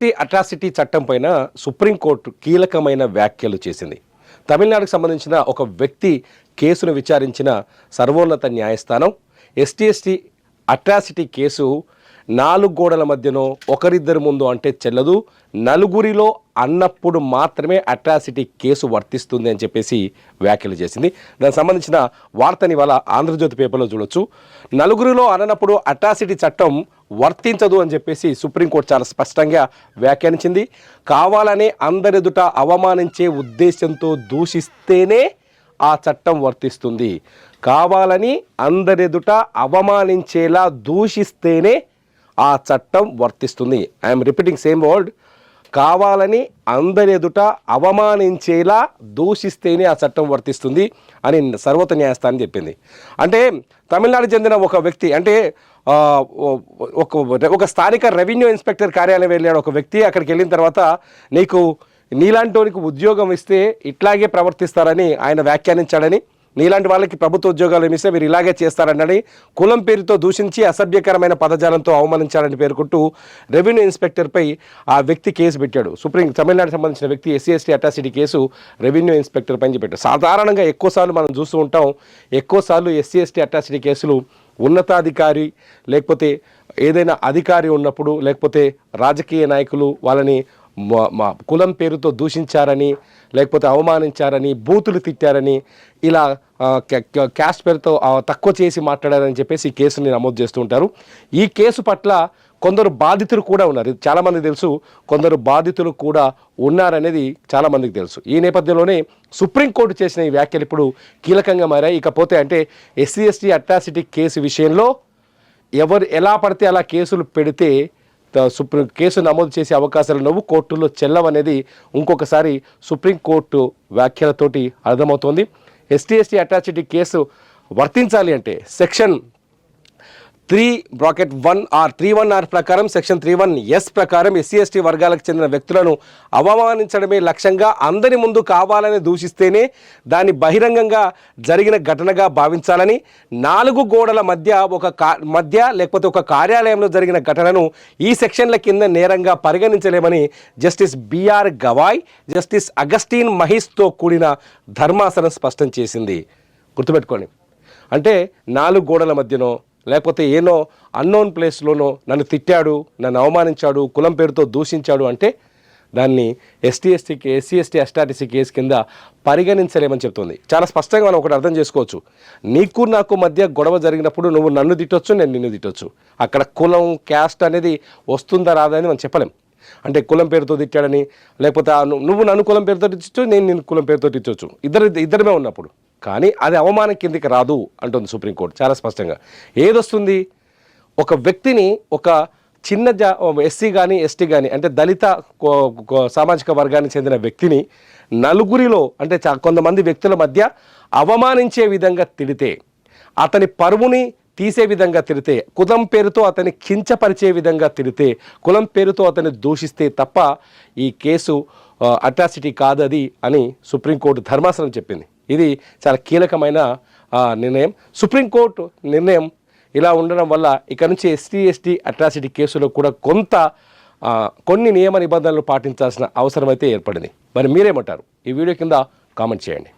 ST atrocity చట్టం పైన supreme court కీలకమైన వ్యాఖ్యలు చేసింది. తమిళనాడుకు సంబంధించిన ఒక వ్యక్తి కేసును విచారించిన సర్వోన్నత న్యాయస్థానం ఎస్టీ ఎస్టీ అట్రాసిటీ కేసు నాలుగు గోడల మధ్యనో ఒకరిద్దరి ముందు అంటే చెల్లదు నలుగురిలో అన్నప్పుడు మాత్రమే అట్రాసిటీ కేసు వర్తిస్తుంది అని చెప్పేసి వ్యాఖ్యలు చేసింది. దానికి సంబంధించిన వార్తని ఇవాళ ఆంధ్రజ్యోతి పేపర్లో చూడొచ్చు. నలుగురిలో అననప్పుడు అట్రాసిటీ చట్టం వర్తించదు అని చెప్పేసి సుప్రీంకోర్టు చాలా స్పష్టంగా వ్యాఖ్యానించింది. కావాలనే అందరెదుట అవమానించే ఉద్దేశంతో దూషిస్తేనే ఆ చట్టం వర్తిస్తుంది. కావాలని అందరెదుట అవమానించేలా దూషిస్తేనే ఆ చట్టం వర్తిస్తుంది. ఐఎమ్ రిపీటింగ్ సేమ్ వర్డ్ కావాలని అందరి ఎదుట అవమానించేలా దూషిస్తేనే ఆ చట్టం వర్తిస్తుంది అని సర్వోత్త న్యాయస్థానం చెప్పింది. అంటే తమిళనాడు చెందిన ఒక వ్యక్తి అంటే ఒక ఒక స్థానిక రెవెన్యూ ఇన్స్పెక్టర్ కార్యాలయం వెళ్ళాడు ఒక వ్యక్తి అక్కడికి వెళ్ళిన తర్వాత నీకు నీలాంటి ఉద్యోగం ఇస్తే ఇట్లాగే ప్రవర్తిస్తారని ఆయన వ్యాఖ్యానించాడని నీలాంటి వాళ్ళకి ప్రభుత్వ ఉద్యోగాలు ఏమిస్తే మీరు ఇలాగే చేస్తారని కులం పేరుతో దూషించి అసభ్యకరమైన పదజాలంతో అవమానించాలని పేర్కొంటూ రెవెన్యూ ఇన్స్పెక్టర్పై ఆ వ్యక్తి కేసు పెట్టాడు. సుప్రీం తమిళనాడు సంబంధించిన వ్యక్తి SC ST atrocity case revenue inspector పైన పెట్టాడు సాధారణంగా ఎక్కువసార్లు మనం చూస్తూ ఉంటాం ఎక్కువసార్లు ఎస్సీ ఎస్టీ అటాసిటీ కేసులు ఉన్నతాధికారి లేకపోతే ఏదైనా అధికారి ఉన్నప్పుడు లేకపోతే రాజకీయ నాయకులు వాళ్ళని మా మా కులం పేరుతో దూషించారని లేకపోతే అవమానించారని బూతులు తిట్టారని ఇలా క్యాస్ట్ పేరుతో తక్కువ చేసి మాట్లాడారని చెప్పేసి ఈ కేసుని నమోదు చేస్తూ ఉంటారు. ఈ కేసు పట్ల కొందరు బాధితులు కూడా ఉన్నారు. చాలామందికి తెలుసు కొందరు బాధితులు కూడా ఉన్నారనేది చాలామందికి తెలుసు. ఈ నేపథ్యంలోనే సుప్రీంకోర్టు చేసిన ఈ వ్యాఖ్యలు ఇప్పుడు కీలకంగా మారాయి. ఇకపోతే అంటే ఎస్సీ ఎస్టీ అట్రాసిటీ కేసు విషయంలో ఎవరు ఎలా పడితే అలా కేసులు పెడితే సుప్రీం కేసు నమోదు చేసే అవకాశాలు నవ్వు కోర్టుల్లో చెల్లవనేది ఇంకొకసారి సుప్రీంకోర్టు వ్యాఖ్యలతోటి అర్థమవుతోంది. ఎస్టీ ఎస్టీ అట్రాసిటీ కేసు వర్తించాలి అంటే section three bracket one R three one R ప్రకారం సెక్షన్ త్రీ వన్ ఎస్ ప్రకారం ఎస్సీ ఎస్టీ వర్గాలకు చెందిన వ్యక్తులను అవమానించడమే లక్ష్యంగా అందరి ముందు కావాలని దూషిస్తేనే దాన్ని బహిరంగంగా జరిగిన ఘటనగా భావించాలని నాలుగు గోడల మధ్య ఒక కా మధ్య లేకపోతే ఒక కార్యాలయంలో జరిగిన ఘటనను ఈ సెక్షన్ల కింద నేరంగా పరిగణించలేమని justice B R Gavai justice Augustine మహిష్తో కూడిన ధర్మాసనం స్పష్టం చేసింది. గుర్తుపెట్టుకోండి. అంటే నాలుగు గోడల మధ్యనో లేకపోతే ఏనో అన్నోన్ ప్లేస్లోనో నన్ను తిట్టాడు నన్ను అవమానించాడు కులం పేరుతో దూషించాడు అంటే దాన్ని ఎస్టీ ఎస్టీ ఎస్సీ ఎస్టీ ఎస్టాటిసీ కేసు కింద పరిగణించలేమని చెప్తుంది. చాలా స్పష్టంగా మనం ఒకటి అర్థం చేసుకోవచ్చు. నీకు నాకు మధ్య గొడవ జరిగినప్పుడు నువ్వు నన్ను తిట్టొచ్చు నేను నిన్ను తిట్టొచ్చు. అక్కడ కులం క్యాస్ట్ అనేది వస్తుందా రాదా అని మనం చెప్పలేం. అంటే కులం పేరుతో తిట్టాడని లేకపోతే నువ్వు నన్ను కులం పేరుతో తిట్టచ్చు నేను నిన్ను కులం పేరుతో తిట్టవచ్చు ఇద్దరు ఇద్దరమే ఉన్నప్పుడు. కానీ అది అవమానం కిందికి రాదు అంటుంది సుప్రీంకోర్టు. చాలా స్పష్టంగా. ఏదొస్తుంది? ఒక వ్యక్తిని ఒక చిన్న జా ఎస్సీ కానీ ఎస్టీ కానీ అంటే దళిత కో- సామాజిక వర్గానికి చెందిన వ్యక్తిని నలుగురిలో అంటే చా- కొంతమంది వ్యక్తుల మధ్య అవమానించే విధంగా తిడితే అతని పరువుని తీసే విధంగా తిడితే కులం పేరుతో అతని కించపరిచే విధంగా తిడితే కులం పేరుతో అతన్ని దూషిస్తే తప్ప ఈ కేసు అట్రాసిటీ కాదది అని సుప్రీంకోర్టు ధర్మాసనం చెప్పింది. ఇది చాలా కీలకమైన నిర్ణయం. సుప్రీంకోర్టు నిర్ణయం ఇలా ఉండడం వల్ల ఇక నుంచి ఎస్టీ ఎస్టీ అట్రాసిటీ కేసులో కూడా కొంత కొన్ని నియమ నిబంధనలు పాటించాల్సిన అవసరం అయితే ఏర్పడింది. మరి మీరేమంటారు? ఈ వీడియో కింద కామెంట్ చేయండి.